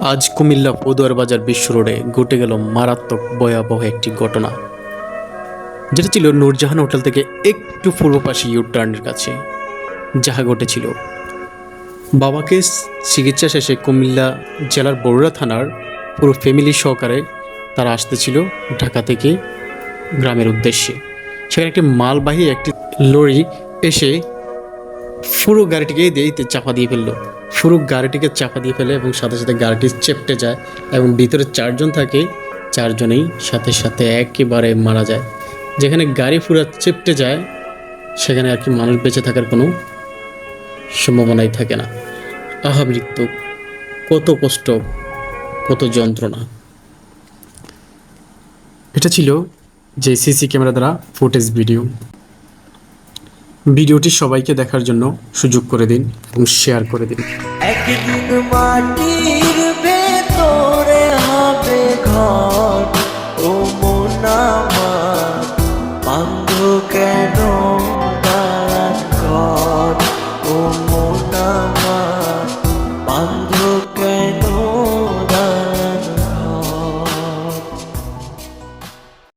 আজ কুমিল্লা পদুয়ার বাজার বিশ্ব রোডে ঘটে গেল মারাত্মক ভয়াবহ একটি ঘটনা। যেটা ছিল নূরজাহান হোটেল থেকে একটু পূর্ব পাশে ইউ টার্নের কাছে। যাহা ঘটেছিল। বাবাকে চিকিৎসা শেষে কুমিল্লা জেলার বড়ুড়া থানার পুরো ফ্যামিলি সহকারে তারা আসতেছিল ঢাকা থেকে গ্রামের উদ্দেশ্যে। সেখানে একটি মালবাহী একটি লরি এসে পুরো গাড়িটিকে দিয়ে চাপা দিয়ে ফেলল। পুরো গাড়িটিকে চাপা দিয়ে ফেলে এবং সাথে সাথে গাড়িটি চেপটে যায় এবং ভিতরে চারজন থাকে, চারজনেই সাথে সাথে একেবারে মারা যায়। যেখানে গাড়ি পুরো চেপটে যায়, সেখানে আর কি মানুষ বেঁচে থাকার কোনো সম্ভাবনাই থাকে না। আহা মৃত্যু, কত কষ্ট, কত যন্ত্রণা। এটা ছিল যে সিসি ক্যামেরা দ্বারা ফুটেজ ভিডিও। ভিডিওটি সবাইকে দেখার জন্য সুযোগ করে দিন এবং শেয়ার করে দিন। একদিন মাটির ভেতরে হবে ঘর, ও মন আমার কেন ঘর ও